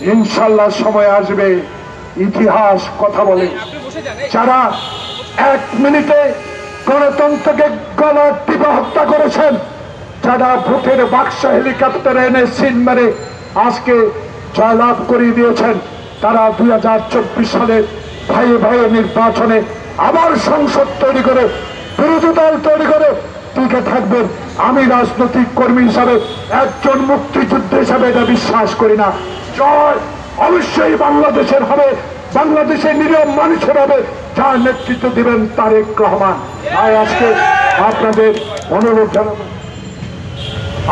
ইনশাল্লাহ সময় আসবে ইতিহাস কথা বলে। যারা এক মিনিটে গণতন্ত্রকে গলা টিপে হত্যা করেছেন যারা ভোটের বাক্স হেলিকপ্টারে এনে সিন মেরে আজকে জয়লাভ করিয়ে দিয়েছেন তারা দুই হাজার চব্বিশ সালে ভাইয়ে ভাইয়ে নির্বাচনে আবার সংসদ তৈরি করে বিরোধী দল তৈরি করে টিকে থাকবেন। আমি রাজনৈতিক কর্মী হিসাবে, একজন মুক্তিযুদ্ধ হিসাবে এটা বিশ্বাস করি না। জয় অবশ্যই বাংলাদেশের হবে বাংলাদেশের নিরীহ মানুষের হবে। যার নেতৃত্ব দিবেন তারেক রহমান। তাই আজকে আপনাদের অনুরোধ জানাব।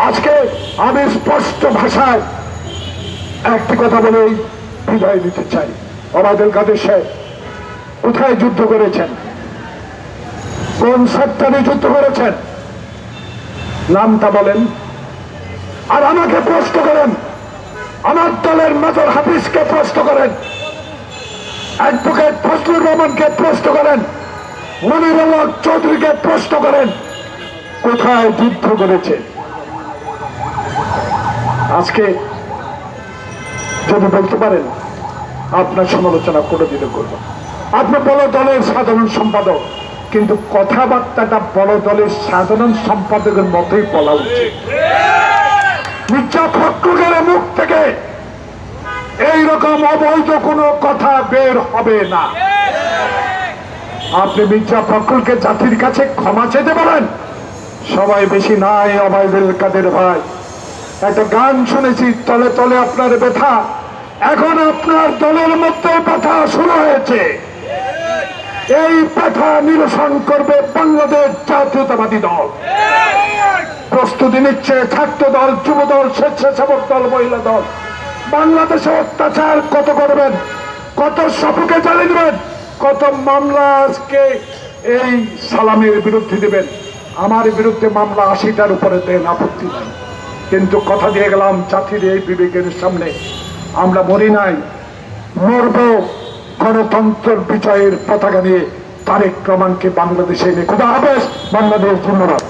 আজকে আমি স্পষ্ট ভাষায় একটি কথা বলেই বিদায় দিতে চাই। ওবায়দুল কাদের সাহেব, কোথায় যুদ্ধ করেছেন? কোন সেক্টরে যুদ্ধ করেছেন? নামটা বলেন। আর আমাকে প্রশ্ন করেন। আমার দলের মেজর হাফিজকে প্রশ্ন করেন। অ্যাডভোকেট ফজলুর রহমানকে প্রশ্ন করেন। মনিরুল্লাহ চৌধুরীকে প্রশ্ন করেন। কোথায় যুদ্ধ করেছে? আজকে যদি বলতে পারেন, আপনার সমালোচনা করে দিলে করব। আপনি বড় দলের সাধারণ সম্পাদক। কিন্তু কথাবার্তাটা বড় দলের সাধারণ সম্পাদকের মতোই বলা উচিত। মুখ থেকে এইরকম অবৈধ কোনো কথা বের হবে না। আপনি মির্জা ফখরুলকে জাতির কাছে ক্ষমা চেতে পারেন? সবাই বেশি নাই অবায়দুল কাদের ভাই। একটা গান শুনেছি, তলে তলে আপনার ব্যথা। এখন আপনার দলের মধ্যে ব্যথা শুরু হয়েছে। এই ব্যথা নিরসন করবে বাংলাদেশ জাতীয়তাবাদী দল। প্রস্তুতি নিচ্ছে ছাত্র দল যুব দল স্বেচ্ছাসেবক দল, মহিলা দল। বাংলাদেশে অত্যাচার কত করবেন? কত সপুকে চালিয়ে দেবেন? কত মামলা আজকে এই সালামের বিরুদ্ধে দেবেন? আমার বিরুদ্ধে মামলা আশিটার উপরে দেন আপত্তি নাই। কিন্তু কথা দিয়ে গেলাম জাতির এই বিবেকের সামনে। আমরা মরি নাই, মরব। গণতন্ত্রের বিজয়ের পতাকা নিয়ে তারেক রহমানকে বাংলাদেশে এনে খুদা হাফেজ বাংলাদেশ ধন্যবাদ।